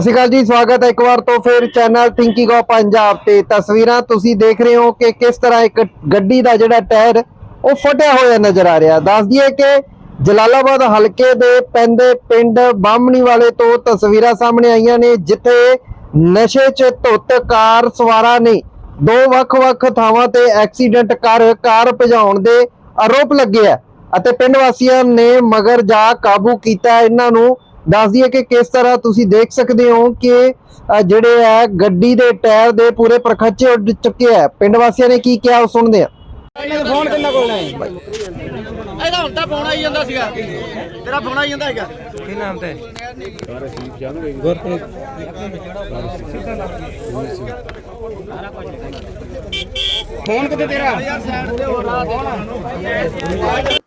ਸਤਿ ਸ਼੍ਰੀ ਅਕਾਲ ਜੀ, ਸਵਾਗਤ ਹੈ ਇੱਕ ਵਾਰ ਤੋਂ ਫਿਰ ਚੈਨਲ ਥਿੰਕਿੰਗ ਆਫ ਪੰਜਾਬ ਤੇ। ਤਸਵੀਰਾਂ ਤੁਸੀਂ ਦੇਖ ਰਹੇ ਹੋ ਕਿ ਕਿਸ ਤਰ੍ਹਾਂ ਇੱਕ ਗੱਡੀ ਦਾ ਜਿਹੜਾ ਟਾਇਰ, ਉਹ ਫਟਿਆ ਹੋਇਆ ਨਜ਼ਰ ਆ ਰਿਹਾ। ਦੱਸ ਦਈਏ ਕਿ ਜਲਾਲਾਬਾਦ ਹਲਕੇ ਦੇ ਪੈਂਦੇ ਪਿੰਡ ਬਾਹਮਣੀ ਵਾਲੇ ਤੋਂ ਤਸਵੀਰਾਂ ਸਾਹਮਣੇ ਆਈਆਂ ਨੇ, ਜਿੱਥੇ ਨਸ਼ੇ 'ਚ ਧੁੱਤ, ਕਾਰ ਸਵਾਰਾਂ ਨੇ ਦੋ ਵੱਖ-ਵੱਖ ਥਾਵਾਂ ਤੇ ਐਕਸੀਡੈਂਟ ਕਰ ਕਾਰ ਭਜਾਉਣ ਦੇ ਆਰੋਪ ਲੱਗੇ ਆ। ਅਤੇ ਪਿੰਡ ਵਾਸੀਆਂ ਨੇ ਮਗਰ ਜਾ ਕਾਬੂ ਕੀਤਾ। ਇਹਨਾਂ ਨੂੰ ਦੱਸ ਦਈਏ ਕਿ ਕਿਸ ਤਰ੍ਹਾਂ ਤੁਸੀਂ ਦੇਖ ਸਕਦੇ ਹੋ ਕਿ ਜਿਹੜੇ ਆ ਗੱਡੀ ਦੇ ਟਾਇਰ ਦੇ ਪੂਰੇ ਪ੍ਰਖੱਚੇ ਉੱਡ ਚੁੱਕੇ ਆ। ਪਿੰਡ ਵਾਸੀਆਂ ਨੇ ਕੀ ਕਿਹਾ ਉਹ ਸੁਣਦੇ ਆ। ਫੋਨ ਕਿੰਨਾ ਕੋਲ ਹੈ? ਇਹਦਾ ਹੁਣ ਤਾਂ ਫੋਨ ਆਈ ਜਾਂਦਾ ਸੀਗਾ। ਤੇਰਾ ਫੋਨ ਆਈ ਜਾਂਦਾ ਹੈਗਾ। ਕੀ ਨਾਮ ਤੇ? ਫੋਨ ਕਿਤੇ ਤੇਰਾ?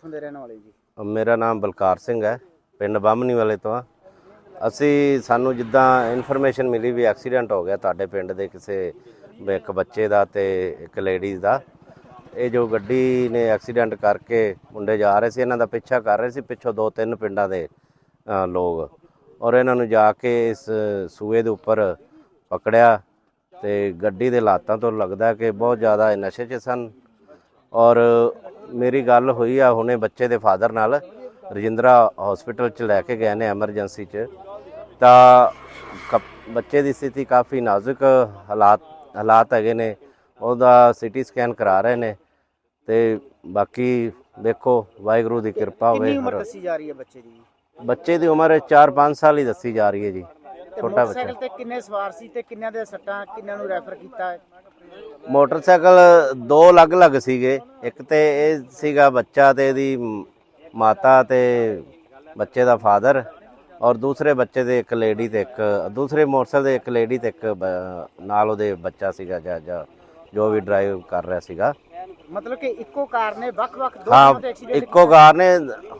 ਦੇ ਰਹਿਣ ਵਾਲੇ ਜੀ ਮੇਰਾ ਨਾਮ ਬਲਕਾਰ ਸਿੰਘ ਹੈ। ਪਿੰਡ ਬਾਹਮਣੀ ਵਾਲੇ ਤੋਂ ਆ। ਅਸੀਂ, ਸਾਨੂੰ ਜਿੱਦਾਂ ਇਨਫੋਰਮੇਸ਼ਨ ਮਿਲੀ ਵੀ ਐਕਸੀਡੈਂਟ ਹੋ ਗਿਆ ਤੁਹਾਡੇ ਪਿੰਡ ਦੇ ਕਿਸੇ ਇੱਕ ਬੱਚੇ ਦਾ ਤੇ ਇੱਕ ਲੇਡੀਜ਼ ਦਾ। ਇਹ ਜੋ ਗੱਡੀ ਨੇ ਐਕਸੀਡੈਂਟ ਕਰਕੇ ਮੁੰਡੇ ਜਾ ਰਹੇ ਸੀ, ਇਹਨਾਂ ਦਾ ਪਿੱਛਾ ਕਰ ਰਹੇ ਸੀ, ਪਿੱਛੋਂ ਦੋ ਤਿੰਨ ਪਿੰਡਾਂ ਦੇ ਲੋਕ। ਔਰ ਇਹਨਾਂ ਨੂੰ ਜਾ ਕੇ ਇਸ ਸੂਏ ਦੇ ਉੱਪਰ ਪਕੜਿਆ ਤੇ ਗੱਡੀ ਦੇ ਲਾਤਾਂ ਤੋਂ ਲੱਗਦਾ ਕਿ ਬਹੁਤ ਜ਼ਿਆਦਾ ਇਹ ਨਸ਼ੇ 'ਚ ਸਨ। ਔਰ ਮੇਰੀ ਗੱਲ ਹੋਈ ਆ ਹੁਣੇ ਬੱਚੇ ਦੇ ਫਾਦਰ ਨਾਲ। ਰਜਿੰਦਰਾ ਹਸਪੀਟਲ ਚ ਲੈ ਕੇ ਗਏ ਨੇ ਐਮਰਜੈਂਸੀ ਚ। ਤਾਂ ਬੱਚੇ ਦੀ ਸਥਿਤੀ ਕਾਫੀ ਨਾਜ਼ੁਕ ਹਾਲਾਤ ਹਾਲਾਤ ਹੈਗੇ ਨੇ। ਉਹਦਾ ਸੀਟੀ ਸਕੈਨ ਕਰਾ ਰਹੇ ਨੇ। ਤੇ ਬਾਕੀ ਦੇਖੋ ਵਾਹਿਗੁਰੂ ਦੀ ਕਿਰਪਾ ਹੋਵੇ ਕਿੰਨੀ ਉਮਰ ਦੱਸੀ ਜਾ ਰਹੀ ਹੈ ਬੱਚੇ ਦੀ? ਬੱਚੇ ਦੀ ਉਮਰ 4-5 ਸਾਲ ਹੀ ਦੱਸੀ ਜਾ ਰਹੀ ਹੈ ਜੀ। ਛੋਟਾ ਬੱਚਾ। ਮੋਟਰਸਾਈਕਲ ਤੇ ਕਿੰਨੇ ਸਵਾਰ ਸੀ ਤੇ ਕਿੰਨਿਆਂ ਦੇ ਸੱਟਾਂ ਕਿੰਨਿਆਂ ਨੂੰ ਰੈਫਰ ਕੀਤਾ? ਹੈ ਮੋਟਰਸਾਈਕਲ ਦੋ ਅਲੱਗ-ਅਲੱਗ ਸੀਗੇ। ਇੱਕ ਤੇ ਇਹ ਸੀਗਾ ਬੱਚਾ ਤੇ ਇਹਦੀ ਮਾਤਾ ਤੇ ਬੱਚੇ ਦਾ ਫਾਦਰ ਔਰ ਦੂਸਰੇ ਬੱਚੇ ਦੇ ਇੱਕ ਲੇਡੀ ਤੇ ਇੱਕ ਦੂਸਰੇ ਮੋਟਰਸਾਈਕਲ ਦੇ ਇੱਕ ਲੇਡੀ ਤੇ ਇੱਕ ਨਾਲ ਉਹਦੇ ਬੱਚਾ ਸੀਗਾ ਜਾਂ ਜਾਂ ਜੋ ਵੀ ਡਰਾਈਵ ਕਰ ਰਿਹਾ ਸੀਗਾ। ਮਤਲਬ ਕਿ ਇੱਕੋ ਕਾਰ ਨੇ ਵੱਖ-ਵੱਖ ਦੋ ਥਾਵਾਂ ਤੇ ਐਕਸੀਡੈਂਟ ਇੱਕੋ ਕਾਰ ਨੇ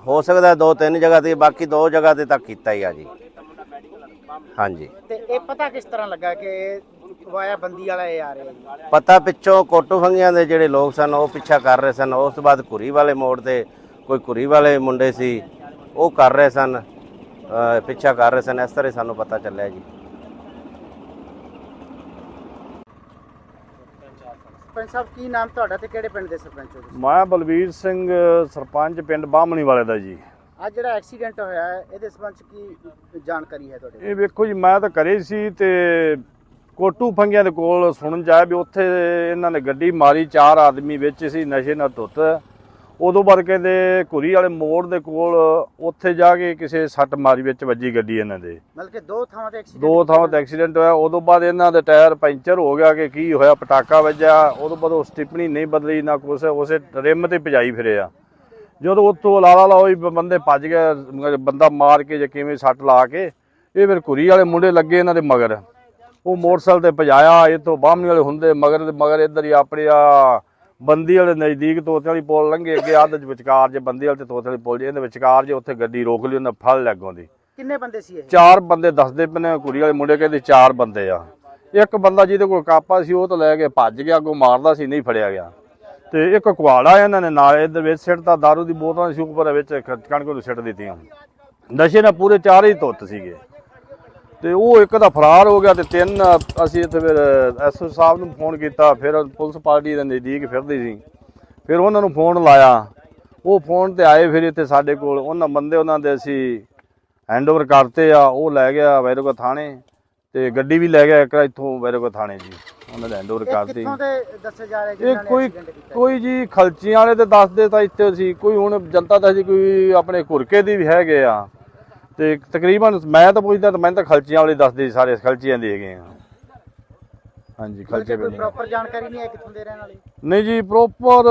ਹੋ ਸਕਦਾ ਦੋ ਤਿੰਨ ਜਗ੍ਹਾ ਤੇ ਬਾਕੀ ਦੋ ਜਗ੍ਹਾ ਤੇ ਤੱਕ ਕੀਤਾ ਹੀ ਆ ਜੀ। ਹਾਂਜੀ। ਤੇ ਇਹ ਪਤਾ ਕਿਸ ਤਰ੍ਹਾਂ ਲੱਗਾ ਕਿ ਵਾਇਆ ਬੰਦੀ ਵਾਲਾ ਇਹ ਆ ਰਿਹਾ ਪਤਾ ਪਿੱਛੋਂ ਕੋਟੂ ਫੰਗੀਆਂ ਦੇ ਜਿਹੜੇ ਲੋਕ ਸਨ ਉਹ ਪਿੱਛਾ ਕਰ ਰਹੇ ਸਨ। ਉਸ ਤੋਂ ਬਾਅਦ ਕੁਰੀ ਵਾਲੇ ਮੋੜ ਤੇ ਕੋਈ ਕੁਰੀ ਵਾਲੇ ਮੁੰਡੇ ਸੀ ਉਹ ਕਰ ਰਹੇ ਸਨ ਪਿੱਛਾ ਕਰ ਰਹੇ ਸਨ ਇਸ ਤਰ੍ਹਾਂ ਹੀ ਸਾਨੂੰ ਪਤਾ ਚੱਲਿਆ ਜੀ। ਸਰਪੰਚ ਸਾਹਿਬ ਕੀ ਨਾਮ ਤੁਹਾਡਾ ਤੇ ਕਿਹੜੇ ਪਿੰਡ ਦੇ ਸਰਪੰਚ ਹੋ ਤੁਸੀਂ? ਮੈਂ ਬਲਵੀਰ ਸਿੰਘ ਸਰਪੰਚ ਪਿੰਡ ਬਾਹਮਣੀ ਵਾਲੇ ਦਾ ਜੀ। ਅੱਜ ਜਿਹੜਾ ਐਕਸੀਡੈਂਟ ਹੋਇਆ ਹੈ ਇਹਦੇ ਸੰਬੰਧ ਕੀ ਜਾਣਕਾਰੀ ਹੈ ਤੁਹਾਡੇ ਇਹ ਵੇਖੋ ਜੀ ਮੈਂ ਤਾਂ ਘਰੇ ਸੀ ਤੇ ਕੋਟੂ ਫੰਗਿਆਂ ਦੇ ਕੋਲ ਸੁਣਨ ਜਾਇਆ ਵੀ ਉੱਥੇ ਇਹਨਾਂ ਨੇ ਗੱਡੀ ਮਾਰੀ ਚਾਰ ਆਦਮੀ ਵਿੱਚ ਸੀ ਨਸ਼ੇ ਨਾਲ ਧੁੱਤ। ਉਦੋਂ ਬਾਅਦ ਕਹਿੰਦੇ ਘੁਰੀ ਵਾਲੇ ਮੋੜ ਦੇ ਕੋਲ ਉੱਥੇ ਜਾ ਕੇ ਕਿਸੇ ਸੱਟ ਮਾਰੀ ਵਿੱਚ ਵੱਜੀ ਗੱਡੀ ਇਹਨਾਂ ਦੇ। ਮਤਲਬ ਕਿ ਦੋ ਥਾਵਾਂ ਤੇ ਐਕਸੀਡੈਂਟ ਦੋ ਥਾਵਾਂ ਤੇ ਐਕਸੀਡੈਂਟ ਹੋਇਆ। ਉਦੋਂ ਬਾਅਦ ਇਹਨਾਂ ਦੇ ਟਾਇਰ ਪੈਂਚਰ ਹੋ ਗਿਆ ਕਿ ਕੀ ਹੋਇਆ ਪਟਾਕਾ ਵੱਜਿਆ। ਉਦੋਂ ਬਾਅਦ ਉਹ ਸਟਿਪਣੀ ਨਹੀਂ ਬਦਲੀ ਨਾ ਕੁਛ ਉਸੇ ਰਿਮ ਤੇ ਭਜਾਈ ਫਿਰਿਆ ਜਦੋਂ ਉੱਥੋਂ ਲਾਲਾ ਲਾ ਹੋਈ ਬੰਦੇ ਭੱਜ ਗਏ ਬੰਦਾ ਮਾਰ ਕੇ ਜਾਂ ਕਿਵੇਂ ਸੱਟ ਲਾ ਕੇ ਇਹ ਫਿਰ ਘੁਰੀ ਵਾਲੇ ਮੁੰਡੇ ਲੱਗੇ ਇਹਨਾਂ ਦੇ ਮਗਰ। ਉਹ ਮੋਟਰਸਾਈਕਲ ਤੇ ਭਜਾਇਆ ਇੱਥੋਂ ਬਾਹਮਣੀ ਵਾਲੇ ਹੁੰਦੇ ਮਗਰ ਮਗਰ ਇੱਧਰ ਹੀ ਆਪਣੇ ਆ ਬੰਦੀ ਵਾਲੇ ਨਜ਼ਦੀਕ ਤੋਤੇ ਵਾਲੀ ਪੁਲ ਲੰਘੇ ਅੱਗੇ ਚ ਵਿਚਕਾਰ ਜੇ ਬੰਦੀ ਵਾਲੇ ਤੇ ਤੋਤੇ ਵਾਲੀ ਪੁਲ ਜੇ ਇਹਦੇ ਵਿਚਕਾਰ ਜੇ ਉੱਥੇ ਗੱਡੀ ਰੋਕ ਲਈ ਉਹਨਾਂ ਫੜ ਲੱਗੋਂ ਦੀ। ਕਿੰਨੇ ਬੰਦੇ ਸੀ ਇਹ? ਚਾਰ ਬੰਦੇ ਦੱਸਦੇ ਪਏ ਨੇ ਕੁੜੀ ਵਾਲੇ ਮੁੰਡੇ ਕਹਿੰਦੇ ਚਾਰ ਬੰਦੇ ਆ। ਇੱਕ ਬੰਦਾ ਜਿਹਦੇ ਕੋਲ ਕਾਪਾ ਸੀ ਉਹ ਤਾਂ ਲੈ ਕੇ ਭੱਜ ਗਿਆ ਅੱਗੋਂ ਮਾਰਦਾ ਸੀ ਨਹੀਂ ਫੜਿਆ ਗਿਆ। ਤੇ ਇੱਕ ਕੁਹਾੜਾ ਇਹਨਾਂ ਨੇ ਨਾਲ ਇਧਰ ਵਿੱਚ ਸਿੱਟਤਾ ਦਾਰੂ ਦੀ ਬੋਤਲਾਂ ਸੀ ਉੱਪਰ ਵਿੱਚ ਕਣਕ ਨੂੰ ਸਿੱਟ ਦਿੱਤੀਆਂ। ਨਸ਼ੇ ਨਾਲ ਪੂਰੇ ਚਾਰ ਹੀ ਧੁੱਤ ਸੀਗੇ। ਤੇ ਉਹ ਇੱਕ ਦਾ ਫਰਾਰ ਹੋ ਗਿਆ ਤੇ ਤਿੰਨ ਅਸੀਂ ਇੱਥੇ ਫਿਰ ਐਸਓ ਸਾਹਿਬ ਨੂੰ ਫੋਨ ਕੀਤਾ ਫਿਰ ਪੁਲਿਸ ਪਾਰਟੀ ਦੇ ਨਜ਼ਦੀਕ ਫਿਰਦੀ ਸੀ। ਫਿਰ ਉਹਨਾਂ ਨੂੰ ਫੋਨ ਲਾਇਆ। ਉਹ ਫੋਨ ਤੇ ਆਏ ਫਿਰ ਇੱਥੇ ਸਾਡੇ ਕੋਲ। ਉਹਨਾਂ ਬੰਦੇ ਉਹਨਾਂ ਦੇ ਅਸੀਂ ਹੈਂਡਓਵਰ ਕਰਤੇ ਆ ਉਹ ਲੈ ਗਿਆ ਵੈਰੋਗਾ ਥਾਣੇ ਤੇ ਗੱਡੀ ਵੀ ਲੈ ਗਿਆ ਇੱਕ ਇੱਥੋਂ ਵੈਰੋਗਾ ਥਾਣੇ ਜੀ। ਉਹਨਾਂ ਦੇ ਹੈਂਡਓਵਰ ਕਰਤੀ। ਕਿੱਥੋਂ ਦੇ ਦੱਸੇ ਜਾ ਰਹੇ ਇਹ ਕੋਈ ਕੋਈ ਜੀ ਖਲਚੀਆਂ ਵਾਲੇ ਤੇ ਦੱਸਦੇ ਤਾਂ ਇੱਥੇ ਸੀ ਕੋਈ ਹੁਣ ਜਨਤਾ ਦਾ ਜੀ ਕੋਈ ਆਪਣੇ ਘੁਰਕੇ ਦੀ ਵੀ ਹੈਗੇ ਆ। ਤੇ ਤਕਰੀਬਨ ਮੈਂ ਤਾਂ ਪੁੱਛਦਾ ਤਾਂ ਮੈਂ ਤਾਂ ਖਲਚੀਆਂ ਵਾਲੇ ਦੱਸਦੇ ਸੀ ਸਾਰੇ ਖਲਚੀਆਂ ਦੇ ਹੈਗੇ ਆ। ਹਾਂਜੀ ਖਲਚੇ ਕੋਈ ਪ੍ਰੋਪਰ ਜਾਣਕਾਰੀ ਨਹੀਂ ਹੈ ਕਿੱਥੋਂ ਦੇ ਰਹਿਣ ਵਾਲੇ? ਨਹੀਂ ਜੀ ਪ੍ਰੋਪਰ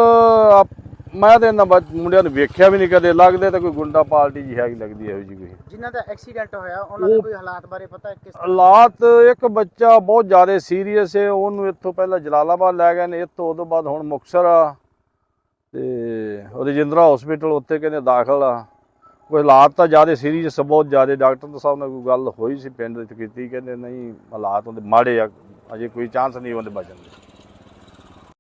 ਮੈਂ ਤੇ ਇਹਨਾਂ ਬੱਚ- ਮੁੰਡਿਆਂ ਨੂੰ ਵੇਖਿਆ ਵੀ ਨਹੀਂ ਕਦੇ ਲੱਗਦੇ ਤਾਂ ਕੋਈ ਗੁੰਡਾ ਪਾਰਟੀ ਜੀ ਹੈਗੀ ਲੱਗਦੀ ਹੈ ਜੀ ਕੋਈ। ਜਿਨ੍ਹਾਂ ਦਾ ਐਕਸੀਡੈਂਟ ਹੋਇਆ ਉਹਨਾਂ ਦੇ ਉਹ- ਕੋਈ ਹਾਲਾਤ ਬਾਰੇ ਪਤਾ ਹੈ ਕਿਸ ਹਾਲਾਤ ਇੱਕ ਬੱਚਾ ਬਹੁਤ ਜ਼ਿਆਦਾ ਸੀਰੀਅਸ ਹੈ ਉਹਨੂੰ ਇੱਥੋਂ ਪਹਿਲਾਂ ਜਲਾਲਾਬਾਦ ਲੈ ਗਏ ਨੇ ਇੱਥੋਂ ਉਦੋਂ ਬਾਅਦ ਹੁਣ ਮੁਕਤਸਰ ਆ। ਤੇ ਰਜਿੰਦਰਾ ਹਸਪੀਟਲ ਉੱਥੇ ਕਹਿੰਦੇ ਦਾਖਲ ਆ। ਹਾਲਾਤ ਤਾਂ ਜ਼ਿਆਦਾ ਸੀਰੀਅਸ ਬਹੁਤ ਜ਼ਿਆਦਾ। ਡਾਕਟਰ ਸਾਹਿਬ ਨਾਲ ਕੋਈ ਗੱਲ ਹੋਈ ਸੀ, ਪਿੰਡ ਵਿੱਚ ਕੀਤੀ, ਕਹਿੰਦੇ ਨਹੀਂ, ਹਾਲਾਤ ਉਹਦੇ ਮਾੜੇ ਆ, ਅਜੇ ਕੋਈ ਚਾਂਸ ਨਹੀਂ ਉਹਦੇ ਬਚਣ ਦੇ।